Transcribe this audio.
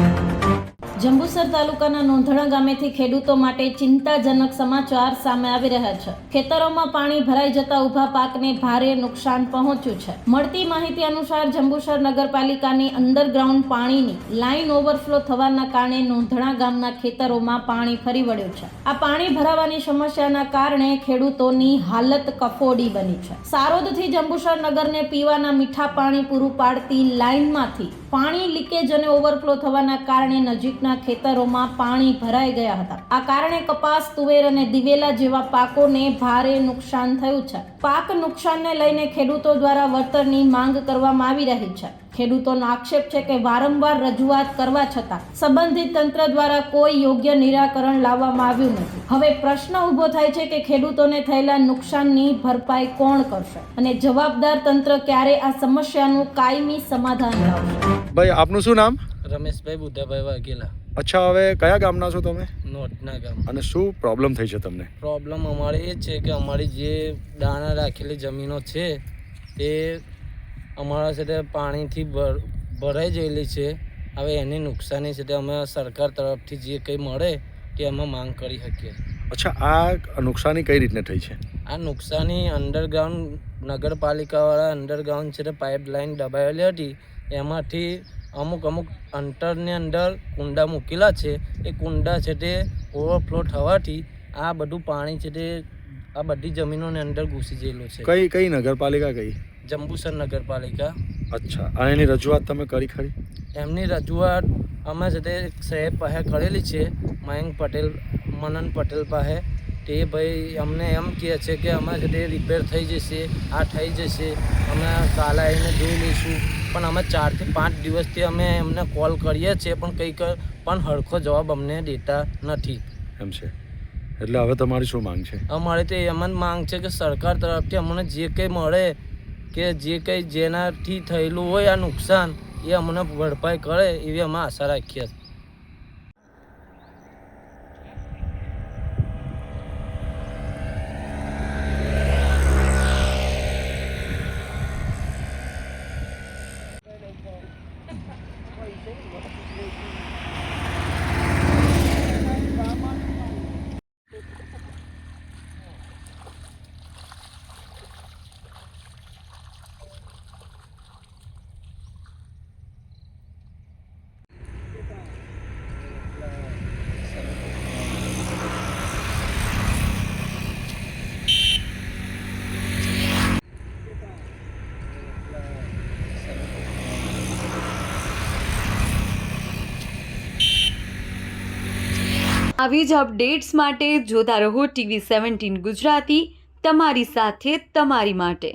Thank you. Jambusar તાલુકાના નોંધણા ગામેથી ખેડૂતો માટે ચિંતાજનક સમાચાર સામે આવી રહ્યા છે. ખેતરોમાં પાણી ભરાઈ જતા ઊભા પાકને ભારે નુકસાન પહોંચ્યું છે. મળતી માહિતી અનુસાર જંબુસર નગરપાલિકાની અંડરગ્રાઉન્ડ પાણીની લાઇન ઓવરફ્લો થવાના કારણે નોંધણા ગામના ખેતરોમાં પાણી ફરી વળ્યું છે. આ પાણી ભરાવાની સમસ્યાના કારણે ખેડૂતોની હાલત કફોડી બની છે. સારોદથી જંબુસર નગરને પીવાના મીઠા પાણી પૂરું પાડતી લાઇનમાંથી પાણી લીકેજ અને ઓવરફ્લો થવાના કારણે નજીકના ખેતરોમાં પાણી ભરાઈ ગયા હતા. આ કારણે કપાસ તુવેર અને દિવેલા જેવા પાકોને ભારે નુકસાન થયું છે. પાક નુકસાનને લઈને ખેડૂતો દ્વારા વળતરની માંગ કરવામાં આવી રહી છે. ખેડૂતોનો આક્ષેપ છે કે વારંવાર રજૂઆત કરવા છતાં સંબંધિત તંત્ર દ્વારા કોઈ યોગ્ય નિરાકરણ લાવવામાં આવ્યું નથી. હવે પ્રશ્ન ઊભો થાય છે કે ખેડૂતોને થયેલા નુકસાનની ભરપાઈ કોણ કરશે અને જવાબદાર તંત્ર ક્યારે આ સમસ્યાનું કાયમી સમાધાન લાવશે? ભાઈ આપનું શું નામ? રમેશભાઈ બુદ્ધાભાઈ વાઘેલા. અચ્છા હવે કયા ગામના છો તમે? નોટના ગામ. અને શું પ્રોબ્લેમ થઈ છે તમને? પ્રોબ્લેમ અમારે એ છે કે અમારી જે દાણા રાખેલી જમીનો છે એ અમારા સાથે પાણીથી ભર ભરાઈ ગયેલી છે. હવે એની નુકસાની છે તે અમે સરકાર તરફથી જે કંઈ મળે તે અમે માંગ કરી શકીએ. અચ્છા આ નુકસાની કઈ રીતને થઈ છે? આ નુકસાની અંડરગ્રાઉન્ડ નગરપાલિકાવાળા અંડરગ્રાઉન્ડ છે તે પાઇપલાઇન દબાવેલી હતી એમાંથી અમુક અમુક અંતરની અંદર કુંડા મૂકેલા છે. એ કુંડા છે તે ઓવરફ્લો થવાથી આ બધું પાણી છે તે આ બધી જમીનોની અંદર ઘૂસી ગયેલું છે. કઈ કઈ નગરપાલિકા કઈ? જંબુસર નગરપાલિકા. અચ્છા. અને એની રજૂઆત તમે કરી ખરી? એમની રજૂઆત અમે છે તે સાહેબ પાસે કરેલી છે મયંક પટેલ મનન પટેલ પાસે. તે ભાઈ અમને એમ કહે છે કે અમે તે રિપેર થઈ જશે આ થઈ જશે અમે કાલે આવીને જોઈ લઈશું. પણ અમે ચારથી પાંચ દિવસથી અમે એમને કોલ કરીએ છીએ પણ કંઈક પણ હરખો જવાબ અમને દેતા નથી. એમ છે. એટલે હવે તમારી શું માંગ છે? અમારે તો એમ જ માંગ છે કે સરકાર તરફથી અમને જે કંઈ મળે કે જે કંઈ જેનાથી થયેલું હોય આ નુકસાન એ અમને ભરપાઈ કરે એવી અમે આશા રાખીએ છીએ. Oh, what the આવી જ અપડેટ્સ માટે જોતા રહો ટીવી સેવન્ટીન ગુજરાતી તમારી સાથે તમારી માટે.